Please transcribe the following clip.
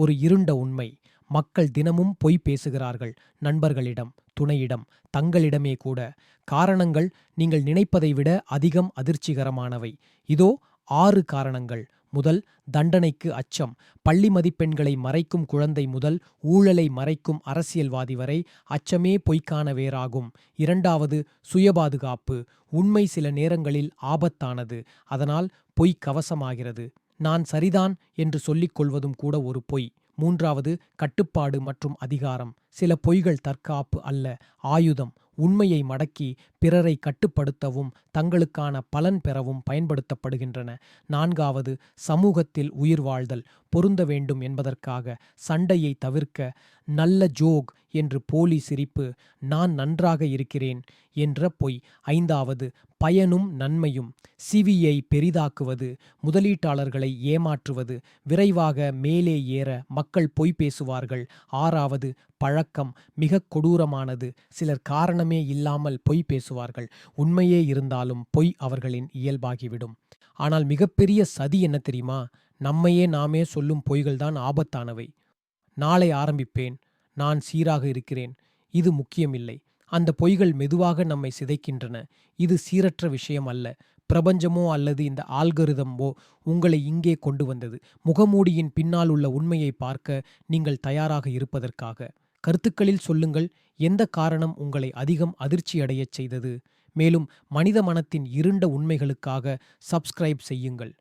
ஒரு இருண்ட உண்மை. மக்கள் தினமும் பொய் பேசுகிறார்கள். நண்பர்களிடம் துணையிடம் தங்களிடமே கூட. காரணங்கள் நீங்கள் நினைப்பதை விட அதிகம் அதிர்ச்சிகரமானவை. இதோ ஆறு காரணங்கள். முதல் தண்டனைக்கு அச்சம். பள்ளி மதிப்பெண்களை மறைக்கும் குழந்தை முதல் ஊழலை மறைக்கும் அரசியல்வாதி வரை அச்சமே பொய்க்கான வேறாகும். இரண்டாவது சுயபாதுகாப்பு. உண்மை சில நேரங்களில் ஆபத்தானது. அதனால் பொய் கவசமாகிறது. நான் சரிதான் என்று சொல்லிக் கொள்வதும் கூட ஒரு பொய். மூன்றாவது கட்டுப்பாடு மற்றும் அதிகாரம். சில பொய்கள் தற்காப்பு அல்ல ஆயுதம். உண்மையை மடக்கி பிறரை கட்டுப்படுத்தவும் தங்களுக்கான பலன் பெறவும் பயன்படுத்தப்படுகின்றன. நான்காவது சமூகத்தில் உயிர் வாழ்தல். பொருந்த வேண்டும் என்பதற்காக சண்டையை தவிர்க்க நல்ல ஜோக் என்று போலி சிரிப்பு நான் நன்றாக இருக்கிறேன் என்ற பொய். ஐந்தாவது பயனும் நன்மையும். சிவியை பெரிதாக்குவது முதலீட்டாளர்களை ஏமாற்றுவது விரைவாக மேலே ஏற மக்கள் பொய் பேசுவார்கள். ஆறாவது பழக்கம் மிக கொடூரமானது. சிலர் காரணமே இல்லாமல் பொய் பேசுவார்கள். உண்மையே இருந்தாலும் பொய் அவர்களின் இயல்பாகிவிடும். ஆனால் மிகப்பெரிய சதி என்ன தெரியுமா? நம்மையே நாமே சொல்லும் பொய்கள்தான் ஆபத்தானவை. நாளை ஆரம்பிப்பேன். நான் சீராக இருக்கிறேன். இது முக்கியமில்லை. அந்த பொய்கள் மெதுவாக நம்மை சிதைக்கின்றன. இது சீரற்ற விஷயம் அல்ல. பிரபஞ்சமோ அல்லது இந்த ஆல்கரிதமோ உங்களை இங்கே கொண்டு வந்தது. முகமூடியின் பின்னால் உள்ள உண்மையை பார்க்க நீங்கள் தயாராக இருப்பதற்காக. கருத்துக்களில் சொல்லுங்கள். எந்த காரணம் உங்களை அதிகம் அதிர்ச்சியடையச் செய்தது? மேலும் மனித மனத்தின் இருண்ட உண்மைகளுக்காக சப்ஸ்கிரைப் செய்யுங்கள்.